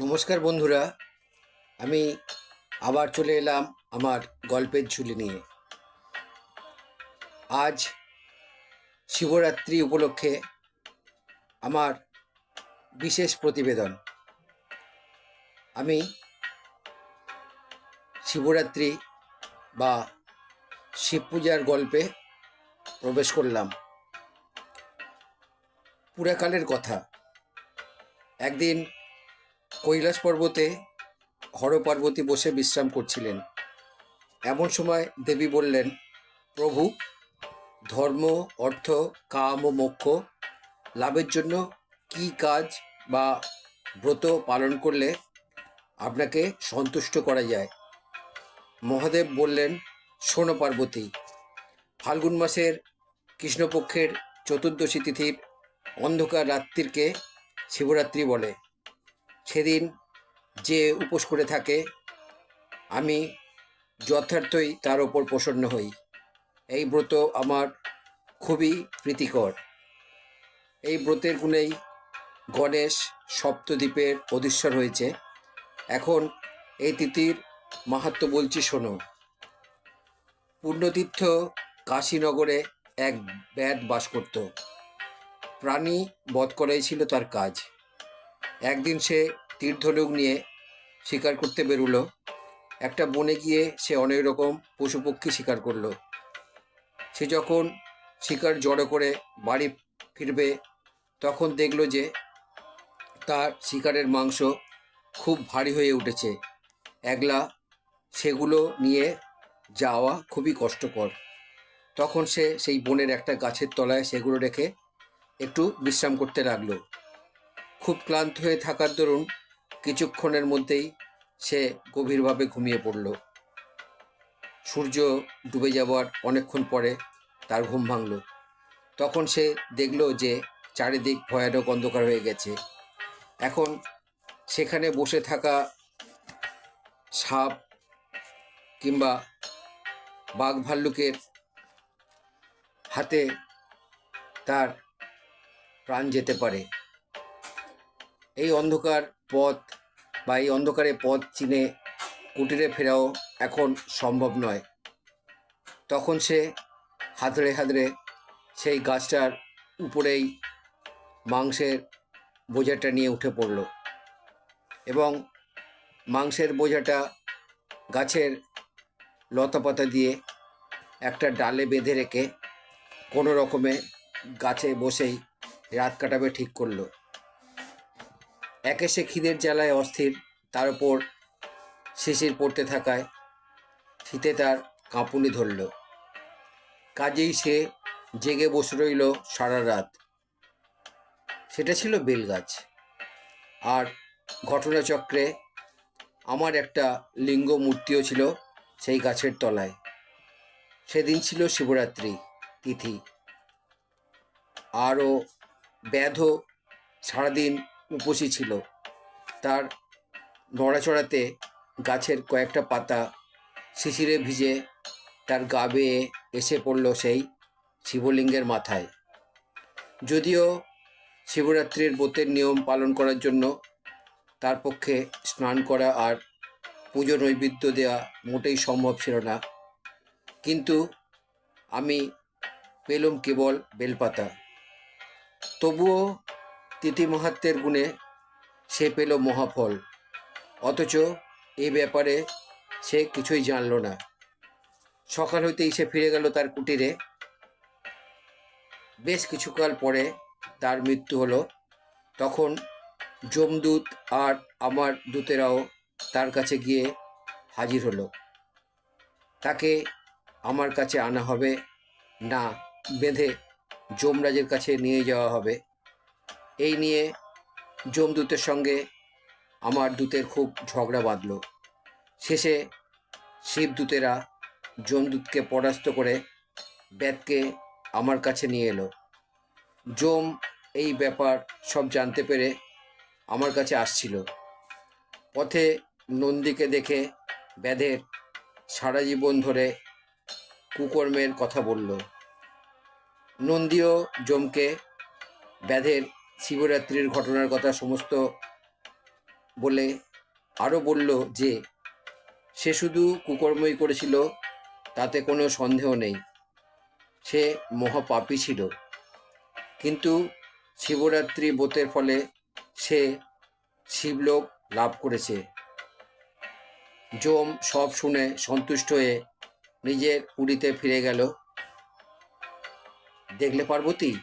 নমস্কার বন্ধুরা, আমি আবার চলে এলাম আমার গল্পের ঝুলি নিয়ে। আজ শিবরাত্রি উপলক্ষে আমার বিশেষ প্রতিবেদন। আমি শিবরাত্রি বা শিব পূজার গল্পে প্রবেশ করলাম। পুরাকালের কথা। একদিন কৈলাস পর্বতে হর পার্বতী বসে বিশ্রাম করছিলেন। এমন সময় দেবী বললেন, প্রভু, ধর্ম, অর্থ, কাম ও মোক্ষ লাভের জন্য কি কাজ বা ব্রত পালন করলে আপনাকে সন্তুষ্ট করা যায়? মহাদেব বললেন, শোনো পার্বতী, ফাল্গুন মাসের কৃষ্ণপক্ষের চতুর্দশী তিথির অন্ধকার রাত্রিকে শিবরাত্রি বলে। সেদিন যে উপোস করে থাকে, আমি যথার্থই তার ওপর প্রসন্ন হই। এই ব্রত আমার খুবই প্রীতিকর। এই ব্রতের গুণেই গণেশ সপ্তদ্বীপের অধীশ্বর হয়েছে। এখন এই তিথির মাহাত্ম বলছি, শোনো। পূর্ণতীর্থ কাশীনগরে এক ব্যাট বাস করত। প্রাণী বধ করাই ছিল তার কাজ। একদিন সে তীর্ধনুক নিয়ে শিকার করতে বেরুলো। একটা বনে গিয়ে সে অনেক রকম পশু পক্ষী শিকার করল। সে যখন শিকার জড়ো করে বাড়ি ফিরবে, তখন দেখল যে তার শিকারের মাংস খুব ভারী হয়ে উঠেছে। একলা সেগুলো নিয়ে যাওয়া খুবই কষ্টকর। তখন সে সেই বনের একটা গাছের তলায় সেগুলো রেখে একটু বিশ্রাম করতে লাগল। খুব ক্লান্ত হয়ে থাকার দরুন কিছুক্ষণের মধ্যেই সে গভীরভাবে ঘুমিয়ে পড়ল। সূর্য ডুবে যাওয়ার অনেকক্ষণ পরে তার ঘুম ভাঙল। তখন সে দেখল যে চারিদিক ভয়ানক অন্ধকার হয়ে গেছে। এখন সেখানে বসে থাকা সাপ কিংবা বাঘ ভাল্লুকের হাতে তার প্রাণ যেতে পারে। এই অন্ধকার পথ বা এই অন্ধকারে পথ চিনে কুটিরে ফেরাও এখন সম্ভব নয়। তখন সে হাতড়ে হাতড়ে সেই গাছটার উপরেই মাংসের বোঝাটা নিয়ে উঠে পড়ল এবং মাংসের বোঝাটা গাছের লতাপাতা দিয়ে একটা ডালে বেঁধে রেখে কোনো রকমে গাছে বসেই রাত কাটাবে ঠিক করল। একে সে খিদের জ্বালায় অস্থির, তার উপর শিশির পড়তে থাকায় শীতে তার কাঁপুনি ধরল। কাজেই সে জেগে বসে রইল সারা রাত। সেটা ছিল বেলগাছ। আর ঘটনাচক্রে আমার একটা লিঙ্গ মূর্তিও ছিল সেই গাছের তলায়। সেদিন ছিল শিবরাত্রি তিথি। আরও ব্যাধ সারাদিন উপসী ছিল। তার নড়াচড়াতে গাছের কয়েকটা পাতা শিশিরে ভিজে তার গা বেয়ে এসে পড়ল সেই শিবলিঙ্গের মাথায়। যদিও শিবরাত্রির ব্রতের নিয়ম পালন করার জন্য তার পক্ষে স্নান করা আর পুজো নৈবেদ্য দেওয়া মোটেই সম্ভব ছিল না। কিন্তু আমি পেলুম কেবল বেলপাতা। তবুও তিথি মাহাত্মের গুণে সে পেল মহাফল। অথচ এ ব্যাপারে সে কিছুই জানল না। সকাল হইতেই সে ফিরে গেল তার কুটিরে। বেশ কিছুকাল পরে তার মৃত্যু হলো। তখন যমদূত আর আমার দূতেরাও তার কাছে গিয়ে হাজির হলো। তাকে আমার কাছে আনা হবে, না বেঁধে যমরাজের কাছে নিয়ে যাওয়া হবে। এই নিয়ে যমদূতের সঙ্গে আমার দূতের খুব ঝগড়া বাঁধল। শেষে শিবদূতেরা যমদূতকে পরাস্ত করে ব্যাতকে আমার কাছে নিয়ে এলো। যম এই ব্যাপার সব জানতে পেরে আমার কাছে আসছিল। পথে নন্দীকে দেখে ব্যাধের সারা জীবন ধরে কুকর্মের কথা বলল। নন্দীও যমকে ব্যাধের শিবরাত্রির ঘটনার কথা সমস্ত বলে আরও বলল যে, সে শুধু কুকর্মই করেছিল, তাতে কোনো সন্দেহ নেই। সে মহাপাপী ছিল। কিন্তু শিবরাত্রি ব্রতের ফলে সে শিবলোক লাভ করেছে। যম সব শুনে সন্তুষ্ট হয়ে নিজের পুরীতে ফিরে গেল। দেখলে পার্বতী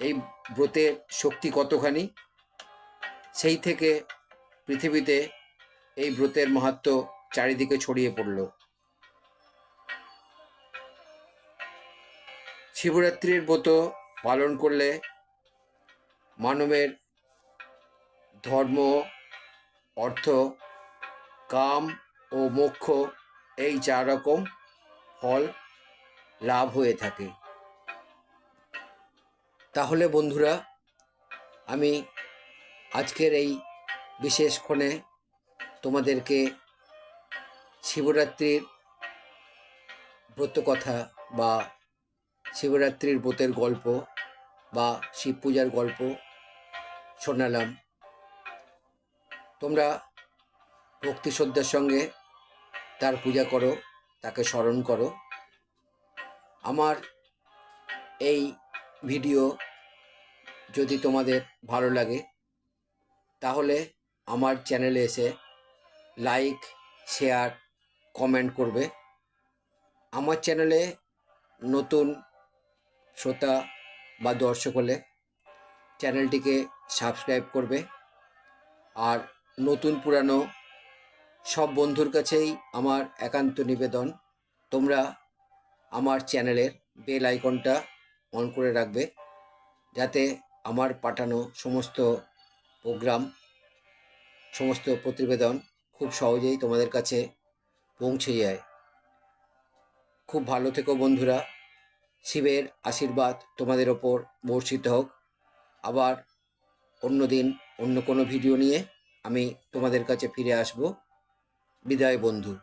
এই ব্রতের শক্তি কতখানি? সেই থেকে পৃথিবীতে এই ব্রতের মাহাত্ম চারিদিকে ছড়িয়ে পড়ল। শিবরাত্রির ব্রত পালন করলে মানবের ধর্ম, অর্থ, কাম ও মোক্ষ এই চার রকম ফল লাভ হয়ে থাকে। তাহলে বন্ধুরা, আমি আজকের এই বিশেষক্ষণে তোমাদেরকে শিবরাত্রির ব্রতকথা বা শিবরাত্রির ব্রতের গল্প বা শিব পূজার গল্প শোনালাম। তোমরা ভক্তি শ্রদ্ধার সঙ্গে তার পূজা করো, তাকে স্মরণ করো। আমার এই ভিডিও যদি তোমাদের ভালো লাগে, তাহলে আমার চ্যানেলে এসে লাইক, শেয়ার, কমেন্ট করবে। আমার চ্যানেলে নতুন শ্রোতা বা দর্শক হলে চ্যানেলটিকে সাবস্ক্রাইব করবে। আর নতুন পুরানো সব বন্ধুর কাছেই আমার একান্ত নিবেদন, তোমরা আমার চ্যানেলের বেল আইকনটা অন করে রাখবে যাতে আমার পাঠানো সমস্ত প্রোগ্রাম, সমস্ত প্রতিবেদন খুব সহজেই তোমাদের কাছে পৌঁছে যায়। খুব ভালো থেকো বন্ধুরা। শিবের আশীর্বাদ তোমাদের ওপর বর্ষিত হোক। আবার অন্য দিন অন্য কোনো ভিডিও নিয়ে আমি তোমাদের কাছে ফিরে আসব। বিদায় বন্ধু।